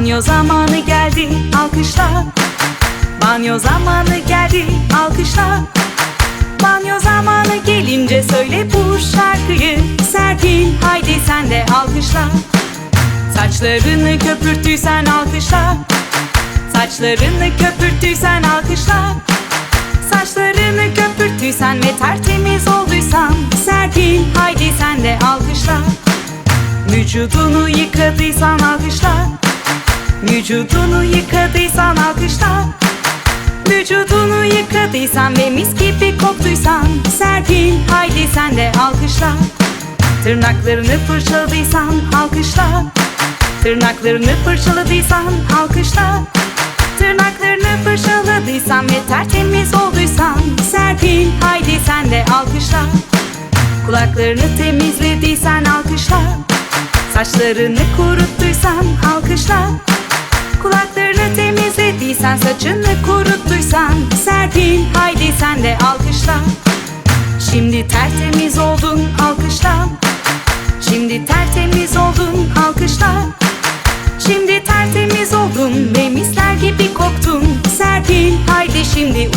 Banyo zamanı geldi alkışla. Banyo zamanı geldi alkışla. Banyo zamanı gelince söyle bu şarkıyı. Serpil haydi sen de alkışla. Saçlarını köpürttüysen alkışla. Saçlarını köpürttüysen alkışla. Saçlarını köpürttüysen ve tertemiz olduysan Serpil haydi sen de alkışla. Vücudunu yıkadıysan alkışla Vücudunu yıkadıysan alkışla. Vücudunu yıkadıysan ve mis gibi koktuysan Serpil haydi sen de alkışla. Tırnaklarını fırçaladıysan alkışla. Tırnaklarını fırçaladıysan alkışla. Tırnaklarını fırçaladıysan ve tertemiz olduysan Serpil haydi sen de alkışla. Kulaklarını temizlediysen alkışla. Saçlarını kuruttuysan alkışla temizlediysen saçını kuruttuysan Serpil haydi sen de alkışla. Şimdi tertemiz oldun alkışla. Şimdi tertemiz oldun alkışla. Şimdi tertemiz oldun ve misler gibi koktun. Serpil haydi şimdi